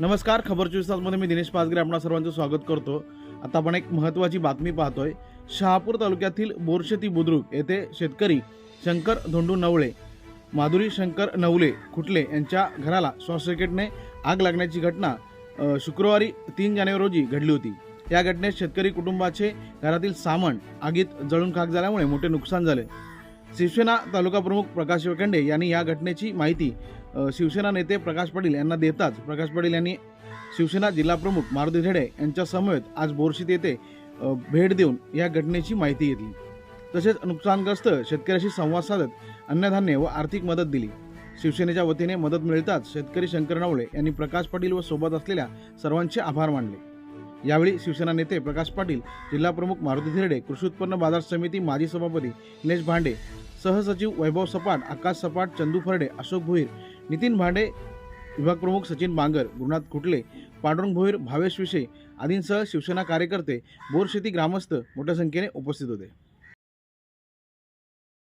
नमस्कार खबर चोवीस तासमध्ये मी दिनेश पाचगरे आपणा सर्वांचं स्वागत करतो. आता आपण एक महत्त्वाची बातमी पाहतोय. शहापूर तालुक्यातील बोरशेती बुद्रुक येथे शेतकरी शंकर धोंडू नवळे माधुरी शंकर नवले खुटले यांच्या घराला शॉर्ट सर्किटने आग लागण्याची घटना शुक्रवारी तीन जानेवारी रोजी घडली होती. या घटनेत शेतकरी कुटुंबाचे घरातील सामान आगीत जळून खाक झाल्यामुळे मोठे नुकसान झाले. शिवसेना तालुका प्रमुख प्रकाश वेकंडे यांनी या घटनेची माहिती शिवसेना नेते प्रकाश पाटील यांना देताच प्रकाश पाटील यांनी शिवसेना जिल्हा प्रमुख मारुती धेडे यांच्या समवेत आज बोरशीत येथे भेट देऊन या घटनेची माहिती घेतली. तसेच नुकसानग्रस्त शेतकऱ्याशी संवाद साधत अन्नधान्य व आर्थिक मदत दिली. शिवसेनेच्या वतीने मदत मिळताच शेतकरी शंकर नवळे यांनी प्रकाश पाटील व सोबत असलेल्या सर्वांचे आभार मानले. यावेळी शिवसेना नेते प्रकाश पाटील जिल्हा प्रमुख मारुती धिरडे कृषी उत्पन्न बाजार समिती माजी सभापती निलेश भांडे सहसचिव वैभव सपाट आकाश सपाट चंदू फरडे अशोक भोईर नितीन भांडे विभाग प्रमुख सचिन बांगर गुरुनाथ कुटले पांडुरंग भोईर भावेश विषय आदींसह शिवसेना कार्यकर्ते बोरशेती ग्रामस्थ मोठ्या संख्येने उपस्थित होते.